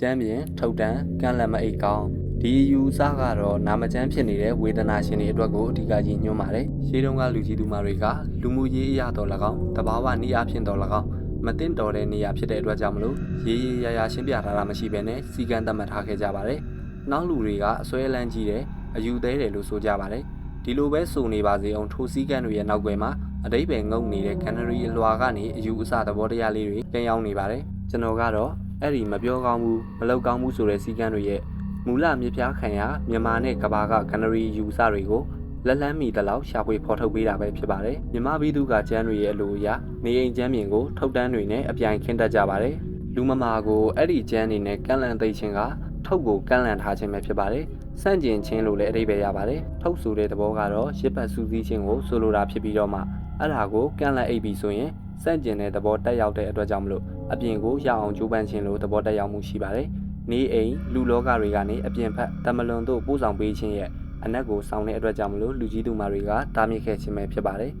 ကျမ်းပြင်ထုတ်တန်းကန့်လန့်မအိတ်ကောင်းဒီယူဆကတော့နာမကျန်းဖြစ်နေတဲ့ဝေဒနာရှင်တွေအတွက်ကိုအဓိကကြီးညွှန်းပါတယ်ရှေးတုန်းကလူကြီးသူမတွေကလူမှုရေးအရာတော်၎င်းတဘာဝနည်းအားဖြင့်တော်၎င်းမတင်တော်တဲ့နေရာဖြစ်တဲ့အတွက်ကြောင့်မလို့ရေးရေးရရရှင်းပြထားတာမရှိဘဲနဲ့စီကံသတ်မှတ်ထားခဲ့ကြပါတယ်နောက်လူတွေကအစွဲလန်းကြီးတယ်အယူသေးတယ်လို့ဆိုကြပါတယ်ဒီလိုပဲစုံနေပါစေအောင်ထိုစည်းကမ်းတွေရဲ့နောက်ွယ်မှာအတိတ်ပဲငုံနေတဲ့ကန်နရီအလွာကနေအယူအဆသဘောတရားလေးတွေပြန်ရောက်နေပါတယ်ကျွန်တော်ကတော့ အဲ့ဒီမပြောကောင်းဘူးမလောက်ကောင်းဘူးဆိုတဲ့စည်းကမ်းတွေရဲ့မူလမြေပြားခံရမြန်မာနဲ့ကဘာကကနရီယူဆတွေကိုလက်လန်းမီတလောက်ရှာဖွေဖော်ထုတ်ပေးတာပဲဖြစ်ပါတယ်မြန်မာပြည်သူကကျန်းတွေရဲ့အလိုအရနေအိမ်ကျန်းမြင်ကိုထုတ်တန်းတွေနဲ့အပြိုင်ခင်းတတ်ကြပါတယ်လူမမာကိုအဲ့ဒီကျန်းနေနဲ့ကန့်လန့်သိချင်းကထုတ်ကိုကန့်လန့်ထားခြင်းပဲဖြစ်ပါတယ်စန့်ကျင်ခြင်းလို့လည်းအဓိပ္ပာယ်ရပါတယ်ထုတ်ဆိုတဲ့သဘောကတော့ရစ်ပတ်စူးစီးခြင်းကိုဆိုလိုတာဖြစ်ပြီးတော့မှအဲ့ဒါကိုကန့်လန့်အိပ်ပြီးဆိုရင် စန့်ကျင်တဲ့သဘောတက်ရောက်တဲ့အတွက်ကြောင့်မလို့အပြင်ကိုရအောင်ကြိုးပမ်းခြင်းလို့သဘောတက်ရောက်မှုရှိပါတယ်နေအိမ်လူလောကတွေကနေအပြင်ဖက်တမလွန်တို့ပို့ဆောင်ပေးခြင်းရဲ့အနက်ကိုဆောင်တဲ့အတွက်ကြောင့်မလို့လူကြီးသူမတွေကတားမြစ်ခဲ့ခြင်းပဲဖြစ်ပါတယ်